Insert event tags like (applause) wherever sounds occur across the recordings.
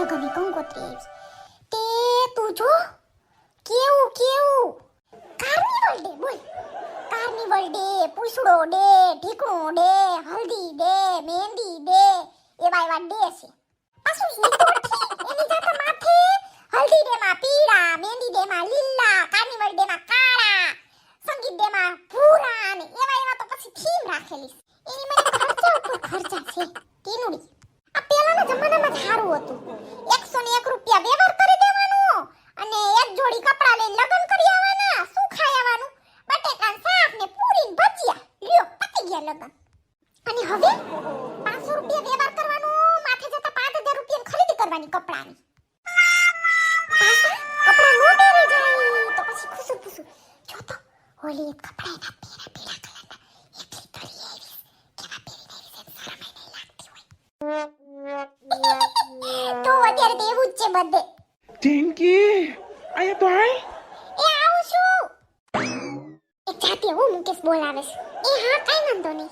લગનની કંકોત્રી આવી તે તું જો, કેવું કેવું? કાર્નિવલ ડે બોલ. કાર્નિવલ ડે પૂછડો day ઢીકણો day haldi day mehndi day એવા એવા ડે છે. પાછું ઈ એની જાતે માથે હલ્દી ડે માં પીળા, મહેંદી ડે માં લીલા કાર્નિવલ ડે માં કાળા, સંગીત ડે માં ભૂરા ને એવા એવા તો પછી થીમ રાખેલી એની મને ખર્ચા ઉપર ખર્ચા છે. તીનુડી આ પહેલાના જમાનામાં જ સારું હતું. એકસો ને એક રૂપિયા વ્યવહાર કરી દેવાનો અને એક જોડી કપડા લઈને લગ્ન કરી આવવાના. શું ખાઈ આવવાનું? બટેકા શાક ને પૂરી ને ભજીયા. લ્યો, પતી ગયા લગ્ન. અને હવે પાંચસો રૂપિયા વ્યવહાર કરવાનો, માથે જતા પાંચ હજાર રૂપિયા ખરીદી કરવાની કપડાની. કપડા નો પહેરી જાય છે બધે તો આય એ આવું છું. એ જાતે હું મુકેશ બોલાવે છે. એ હા કઈ વાંધો નહીં.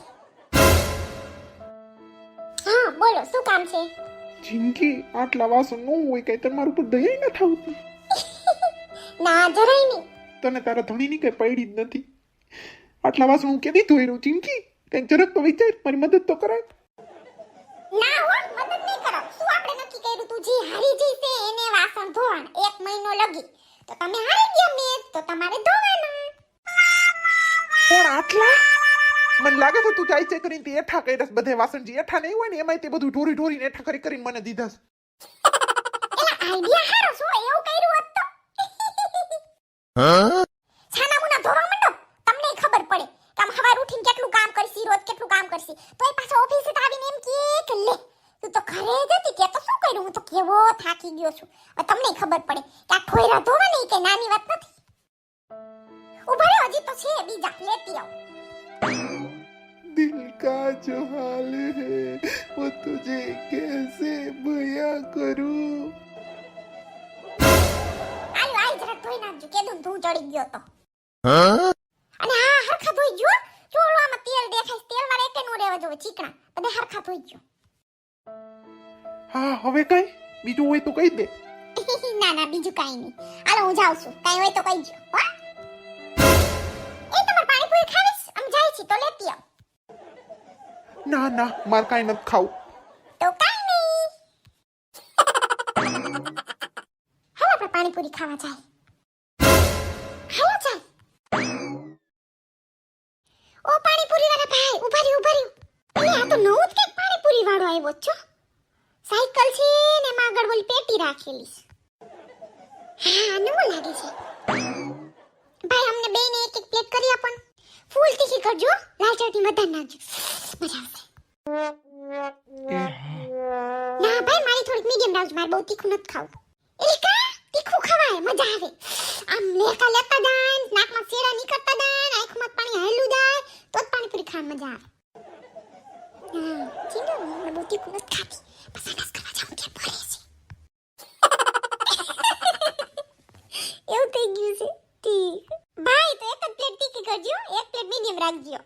હા બોલો શું કામ છે? જિંદગી આટલા વાસણ ન હોય કઈ તમારું ઉપર દયા ન થાવતી. (laughs) ના જરાય નહીં. તને તારા ધણીની કઈ પડી જ નથી. આટલા વાસણ હું કેદી ધોઈ રહ્યું જિંદગી? કઈ જરાક તો વિચાર મારી મદદ તો કરાય. ના હો આપણે તું જે હારી જઈશે એને વાસણ ધોવાના એક મહિનો લગી. તો તમે હારી ગયા મેચ તો તમારે ધોવાના. પણ આટલા? મને લાગે છે તું જાય છે કરીને તે એઠા રસ બધે વાસણ જે એઠા નહીં હોય ને એમાં તે બધું ઢોરી ઢોરીને એઠા કરી કરીને મને દીધા એલા આઈડિયા હારો શું એવું કર્યું હોત તો છાના મુના ધોવા માંડો તમને ખબર પડે કે આમ સવાર ઉઠીને કેટલું કામ કરશી રોજ કેટલું કામ કરશી તોય પાછા ઓફિસે આવીને એમ કે કે લે તું તો ઘરે જ હતી કે તો શું કર્યું? હું તો કેવો થાકી ગયો છું. તમને ખબર પડે કે આ ખોયરા ધોવા નહીં કે નાની વાત નથી. ઊભા રહ્યો હજી તો છે બીજા. લેતી આવ. દિલ કા જો હાલ હે વો તુજે કેસે ભયા કરું? આલ આલ જરા ધોઈ નાખજો. કે દું ધૂ ચડી ગયો તો. અને હા હરખા ધોઈ ગયો? જો આમાં તેલ દેખાય તેલ વાળે એકે નો રહેવા જો ચીકણા. બધે હરખા ધોઈ ગયો. હા હવે કઈ? બીજું હોય તો કહી દે. (laughs) ના ના બીજું કઈ નહીં. હાલો હું જાઉં છું. કઈ હોય તો કહી જો હા. એ તમાર પાણીપુરી ખાવીશ? આમ જાય છે તો લેતી આવ. ના ના માર કાંઈ નથી ખાવું. તો કઈ નહીં. (laughs) હાલો આપણે પાણીપુરી ખાવા જાય. હાલો ચાલ. ઓ પાણીપુરી વાળા ભાઈ ઊભા રહ્યો ઊભા આ તો નવું જ વાળો આવ્યો છો સાયકલ છે ને એમાં આગળ ઓલી પેટી રાખેલી છે. હા નવું લાગે છે. ભાઈ અમને બેને એક એક પ્લેટ કરી આપણ ને. ફૂલ તીખી કરજો લાલ ચટણી વધારે નાખજો. મજા આવશે. ના ભાઈ મારી થોડીક મીડિયમ રાખજો મારે બહુ તીખું નથી ખાવું. એટલે તીખું ખવાય મજા આવે. આમ લેકા લેતા જાય ને નાકમાં સેરા નીકળતા જાય ને આંખમાં પાણી હેલું જાય તો જ પાણીપુરી ખાવા મજા આવે. તીખું નથી ખાતી બસ આનાસ કરવા જાઉં ત્યાં ભરે છે એવું થઈ ગયું છે ઠીક ભાઈ તો એક જ પ્લેટ તીખી કરજો એક પ્લેટ મીડિયમ રાખજો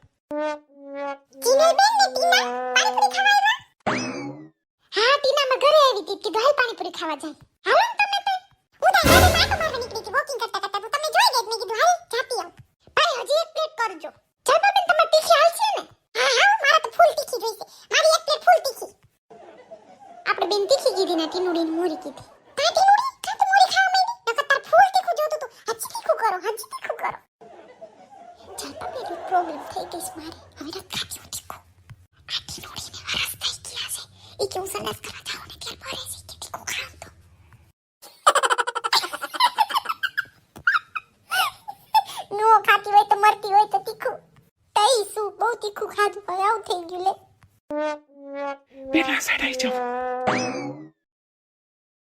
ચીનલ બેન ને ટીના પાણીપુરી ખાવા આવ્યા હા ટીનામાં ઘરે આવી હતી કીધું હાલ પાણીપુરી ખાવા જાય. બેન તીખી કીધી ને ટીનુડી ને મોરી કીધી કા ટીનુડી કા તો મોરી ખાવા માંડી નકર તાર ફૂલ તીખું જોતું તું હજી તીખું કરો હજી તીખું કરો જલપા બેન પ્રોબ્લેમ થઈ ગઈ છે મારે, હવે નથી ખાતી તીખું। આ ટીનુડીને વરસ થઈ ગયા છે એ કે હું સંડાસ કરવા જાઉં ને ત્યારે ભરે છે કે તીખું ખાઉં તો। (laughs) નો ખાતી હોય તો મરતી હોય તો તીખું। તઈ શું, બહુ તીખું ખાધું, હવે આવું થઈ ગયું લે। બેના સાઈડ આવી જાઓ।